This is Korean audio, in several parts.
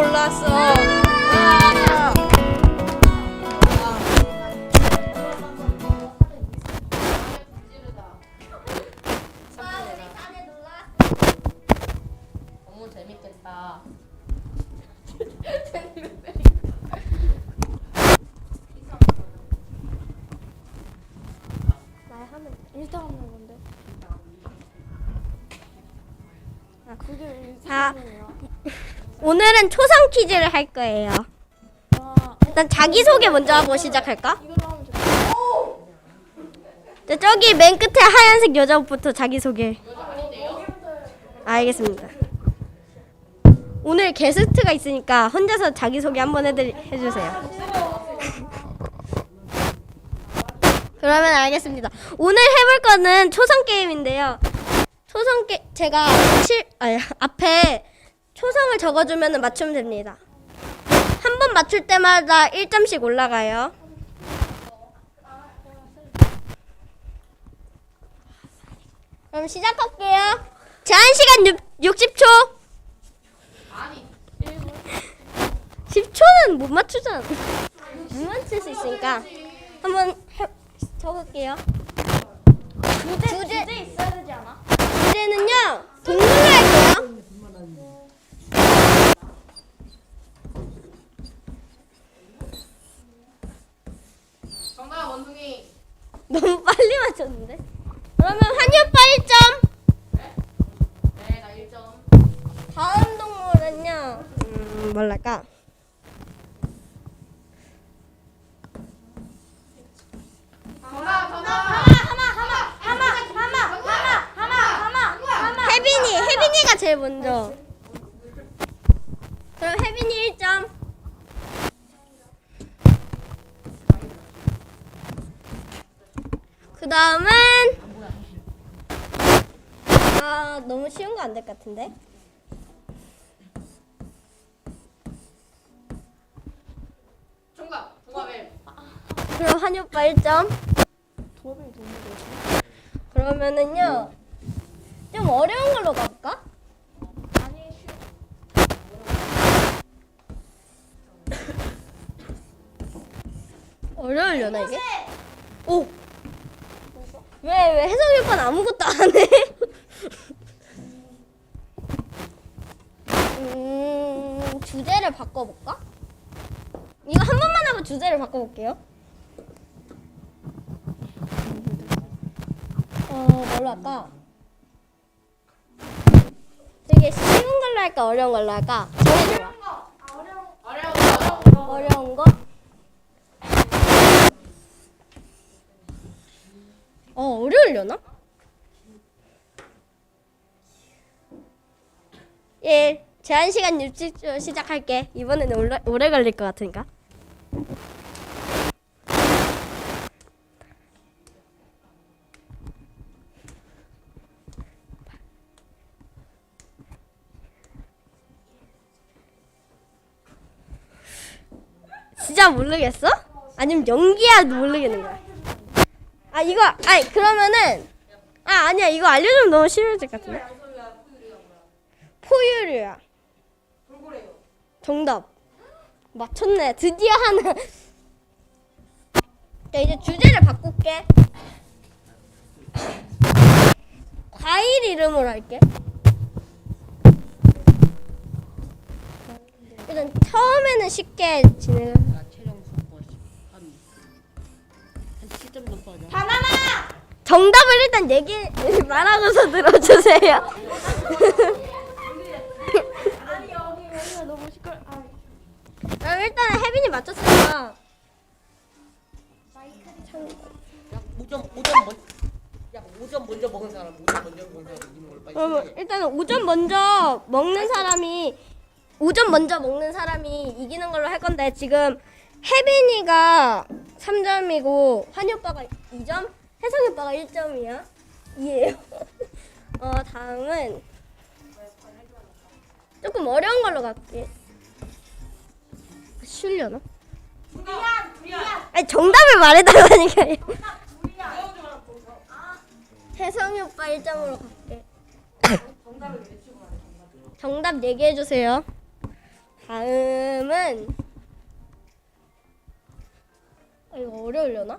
나왔어. 아. 너무 재밌겠다. 나 하면 일단 하는 건데. 아 그게 자. 일단이야. 오늘은 초성 퀴즈를 할 거예요. 아 일단 자기 소개 먼저 하고 시작할까? 자, 저기 맨 끝에 하얀색 여자부터 자기 소개. 알겠습니다. 오늘 게스트가 있으니까 혼자서 자기 소개 한번 해드리, 해주세요. 그러면 알겠습니다. 오늘 해볼 거는 초성 게임인데요. 초성 게 제가 칠 아니 앞에 초성을 적어주면 맞추면 됩니다. 한 번 맞출 때마다 1점씩 올라가요. 그럼 시작할게요. 제한 시간 6, 60초. 아니 10초는 못 맞추잖아. 못 맞출 수 있으니까 한번 해, 적을게요. 주제 주제- 주제 있어야 되지 않아? 주제는요 동물로 할게요. 원숭이 너무 빨리 맞췄는데. 그러면 한이 오빠 1점. 네 나 1점 다음 동물은요. 음, 뭘랄까? 정답 정답 하마 하마 하마 하마 하마 하마 하마 혜빈이 혜빈이가 제일 먼저. 그럼 혜빈이 1점. 그 다음은 아 너무 쉬운 거 안 될 것 같은데. 정답 동화뱀 그럼 한이 오빠 1점. 도움이 동물이지. 그러면은요 좀 어려운 걸로 가볼까? 어려우려나 이게? 오. 왜왜 혜성이 오빠는 아무것도 안 해? 음 주제를 바꿔볼까? 이거 한 번만 하고 주제를 바꿔볼게요. 어 뭘로 할까? 되게 쉬운 걸로 할까 어려운 걸로 할까? 정해줘봐. 어려운 거 어려운 거? 어, 어 려우려나? 1. 제한 시간 60초 시작할게. 이번에는 오래, 오래 걸릴 것 같으니까. 진짜 모르겠어? 아니면 연기야 모르겠는 거야? 아 이거 아니 그러면은 아 아니야. 이거 알려주면 너무 쉬워질 것 같은데? 포유류야. 정답. 맞췄네. 드디어 하나. 자 이제 주제를 바꿀게. 과일 이름으로 할게. 일단 처음에는 쉽게 진행을 나 체력 속고 한, 한 7점 정도 하자. 정답을 일단 얘기 말하고서 들어주세요. 아니 여기 여기가 너무 시끄러. 아 그럼 일단 혜빈이 맞췄으니까 야, 5점, 5점 먼, 야, 5점 먼저 먹은 사람, 5점 먼저 먹은 사람 이기는 걸로 빨리. 일단은 5점 먼저 먹는 사람이 5점 먼저 먹는 사람이 이기는 걸로 할 건데 지금 혜빈이가 3점이고 환희 오빠가 2점, 혜성이 오빠가 1점이야. 이에요. 어 다음은 조금 어려운 걸로 갈게. 쉬려나? 미안 미안. 아니 정답을 말해달라니까요. 혜성이 오빠 1점으로 갈게. 정답 얘기해 주세요. 다음은 아, 이거 어려우려나?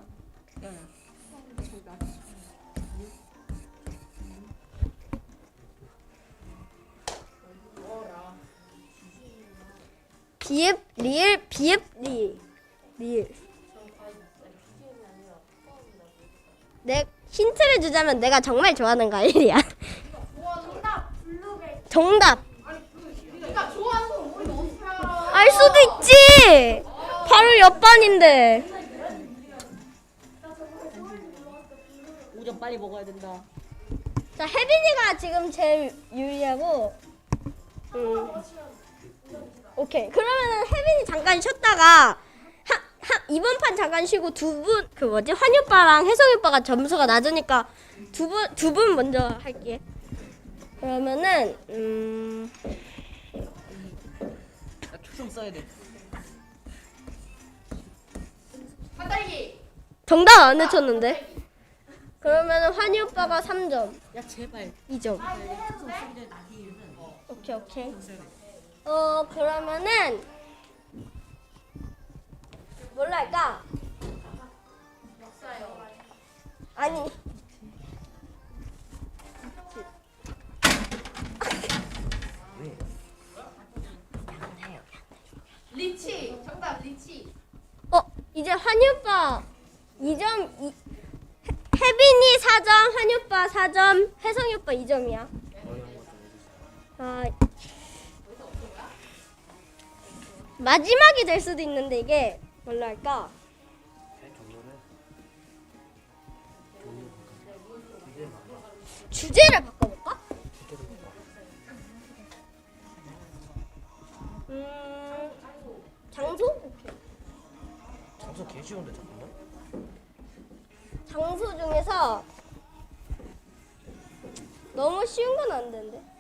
비읍 리을 비읍 리 리을 내 힌트를 주자면 내가 정말 좋아하는 과일이야 정답 블루베리. 정답 네가 좋아하는 걸 우리가 어떻게 알아? 알 수도 있지 바로 옆반인데 5점 빨리 먹어야 된다. 자 혜빈이가 지금 제일 유리하고 음. 오케이. 그러면은 혜빈이 잠깐 쉬었다가 하, 하, 이번 판 잠깐 쉬고 두 분 그 뭐지? 환희 오빠랑 혜성이 오빠가 점수가 낮으니까 두 분 두 분 먼저 할게. 그러면은 음. 나 초점 써야 돼. 한달기. 정답 안 외쳤는데? 그러면은 환희 오빠가 3점. 야 제발. 2점. 좀 쓰기 나기 오케이 오케이 어 그러면은 뭘로 할까? 아니 리치. 정답 리치. 어 이제 환희 오빠 2점 이, 혜- 혜빈이 4점 환희 오빠 4점 혜성이 오빠 2점이야 아 마지막이 될 수도 있는데 이게 뭘로 할까? 주제를 바꿔볼까? 음 장소? 오케이. 장소 개 쉬운데 잠깐만. 장소 중에서 너무 쉬운 건 안 되는데.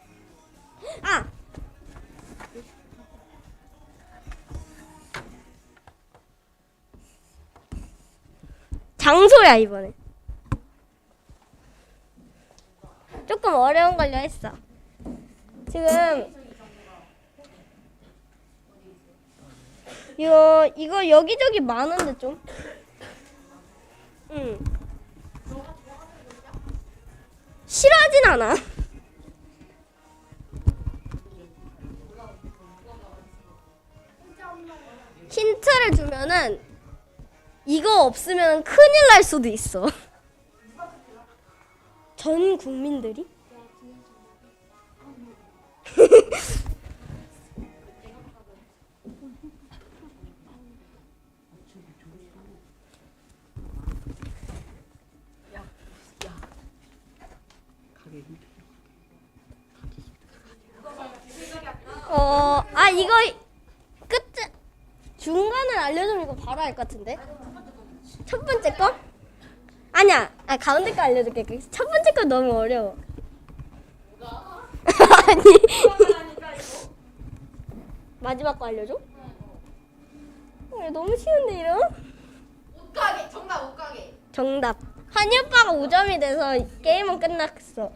장소야 이번에. 조금 어려운 걸로 했어. 지금 이거 이거 여기저기 많은데 좀. 응. 싫어하진 않아. 이거 없으면 큰일 날 수도 있어. 전 국민들이? 어, 아 이거 끝 중간을 알려주면 이거 바로 알 것 같은데. 첫 번째 거? 아니야, 아 가운데 거 알려줄게. 그첫 번째 거 너무 어려워. 아니. 마지막 거 알려줘? 어, 너무 쉬운데 이름? 옷가게. 정답 옷가게. 정답. 한이 오빠가 5점이 돼서 게임은 끝났어.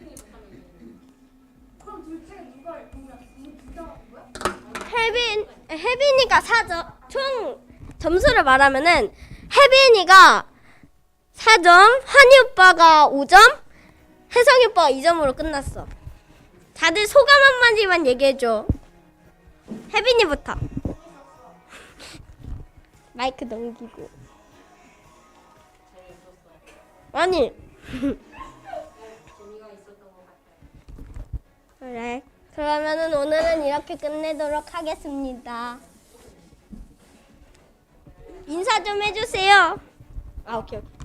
그럼 둘 중에 누가 누가 누가 거야? 혜빈 혜빈이가 4점 총 점수를 말하면은 혜빈이가 4점, 한이 오빠가 5점, 혜성이 오빠가 2점으로 끝났어. 다들 소감 한마디만 얘기해 줘. 혜빈이부터. 마이크 넘기고. 아니. 그래. 그러면은 오늘은 이렇게 끝내도록 하겠습니다. 인사 좀 해주세요. 아 오케이 오케이.